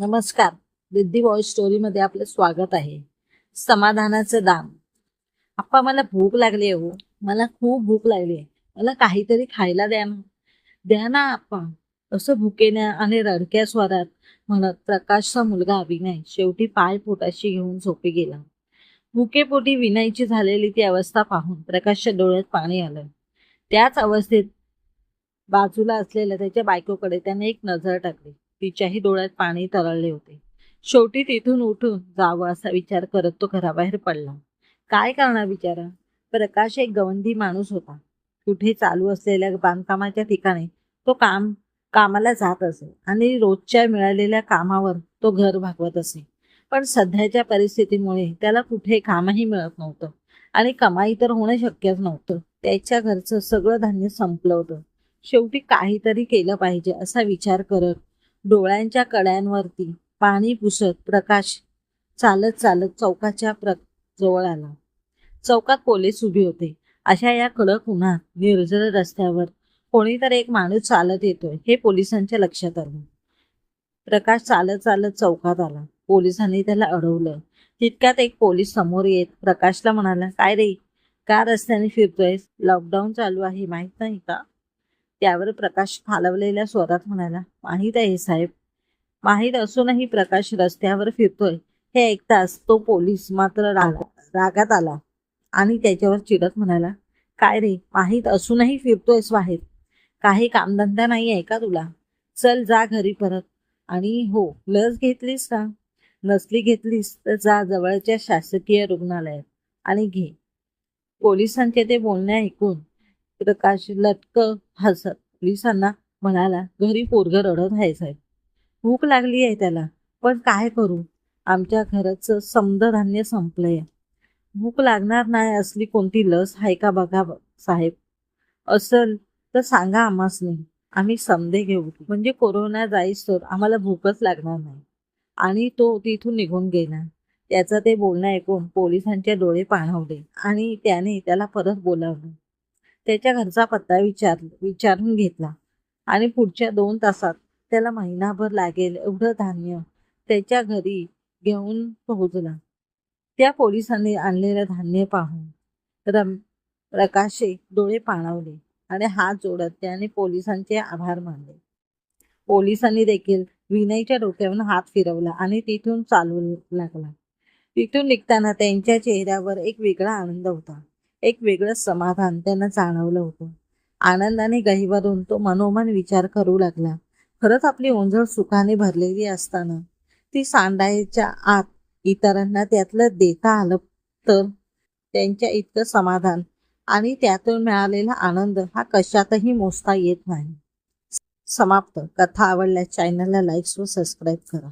नमस्कार. रिद्धी वॉइस स्टोरीमध्ये आपलं स्वागत आहे. समाधानाचं दाम आप्पा मला भूक लागली आहे हो. मला खूप भूक लागली आहे. मला काहीतरी खायला द्या ना. द्या ना आप्पा. असं भुकेने आणि रडक्या स्वरात म्हणत प्रकाशचा मुलगा अभिनय शेवटी पाय पोटाशी घेऊन झोपी गेला. भुकेपोटी विनयची झालेली ती अवस्था पाहून प्रकाशच्या डोळ्यात पाणी आलं. त्याच अवस्थेत बाजूला असलेल्या त्याच्या बायकोकडे त्याने एक नजर टाकली. तिच्याही डोळ्यात पाणी तरळले होते. शेवटी तिथून उठून जावं असा विचार करत तो घराबाहेर पडला. काय करणार बिचारा? प्रकाश एक गवंडी माणूस होता. कुठे चालू असलेल्या बांधकामाच्या ठिकाणी तो काम कामाला जात असे आणि रोजच्या मिळालेल्या कामावर तो घर भागवत असे. पण सध्याच्या परिस्थितीमुळे त्याला कुठे कामही मिळत नव्हतं आणि कमाई तर होणं शक्यच नव्हतं. त्याच्या घरचं सगळं धान्य संपलं होतं. शेवटी काहीतरी केलं पाहिजे असा विचार करत डोळ्यांच्या कड्यांवरती पाणी पुसत प्रकाश चालत चालत चौकाच्या प्र जवळ आला. चौकात पोलीस उभे होते. अशा या कडक उन्हात निर्जल रस्त्यावर कोणीतरी एक माणूस चालत येतोय हे पोलिसांच्या लक्षात आलं. प्रकाश चालत चालत चौकात आला. पोलिसांनी त्याला अडवलं. तितक्यात एक पोलीस समोर येत प्रकाशला म्हणाला काय रे? का रस्त्याने फिरतोय लॉकडाऊन चालू आहे माहीत नाही का? त्यावर प्रकाश खालवलेल्या स्वरात म्हणाला माहीत आहे साहेब माहीत असूनही प्रकाश रस्त्यावर फिरतोय. हे ऐकताच तो पोलीस मात्र राग रागात आला आणि त्याच्यावर चिडत म्हणाला काय रे माहीत असूनही फिरतोयस बाहेर? काही कामधंदा नाही आहे का तुला? चल जा घरी परत. आणि हो लस घेतलीस का? नसली घेतलीस तर जा जवळच्या शासकीय रुग्णालयात आणि घे. पोलिसांचे ते बोलणे ऐकून प्रकाश लटक हसत पोलिसांना म्हणाला घरी पोरग रडत आहे साहेब. भूक लागली आहे त्याला. पण काय करू? आमच्या घराचं समद धान्य संपलंय. भूक लागणार नाही असली कोणती लस आहे का बघा साहेब. असल तर सांगा आम्हाच नाही आम्ही समधे घेऊ. म्हणजे कोरोना जाईस तर आम्हाला भूकच लागणार नाही. आणि तो तिथून निघून गेला. त्याचं ते बोलणं ऐकून पोलिसांचे डोळे पाणवले आणि त्याने त्याला परत बोलावलं. त्याच्या घरचा पत्ता विचार विचारून घेतला. आणि पुढच्या दोन तासात त्याला महिनाभर लागेल एवढं धान्य त्याच्या घरी घेऊन पोहोचला. त्या पोलिसांनी आणलेलं धान्य पाहून रम प्रकाशे डोळे पाणावले आणि हात जोडत त्याने पोलिसांचे आभार मानले. पोलिसांनी देखील विनयच्या डोक्यावरून हात फिरवला आणि तिथून चालू लागला. तिथून निघताना त्यांच्या चेहऱ्यावर एक वेगळा आनंद होता. एक वेगळं समाधान त्यांना जाणवलं होतं. आनंदाने गहीवरून तो मनोमन विचार करू लागला. खरंच आपली ओंजळ सुखाने भरलेली असताना ती सांडायच्या आत इतरांना त्यातलं देता आलं तर त्यांच्या इतकं समाधान आणि त्यातून मिळालेला आनंद हा कशातही मोजता येत नाही. समाप्त. कथा आवडल्यास चॅनलला लाईक्स व सबस्क्राईब करा.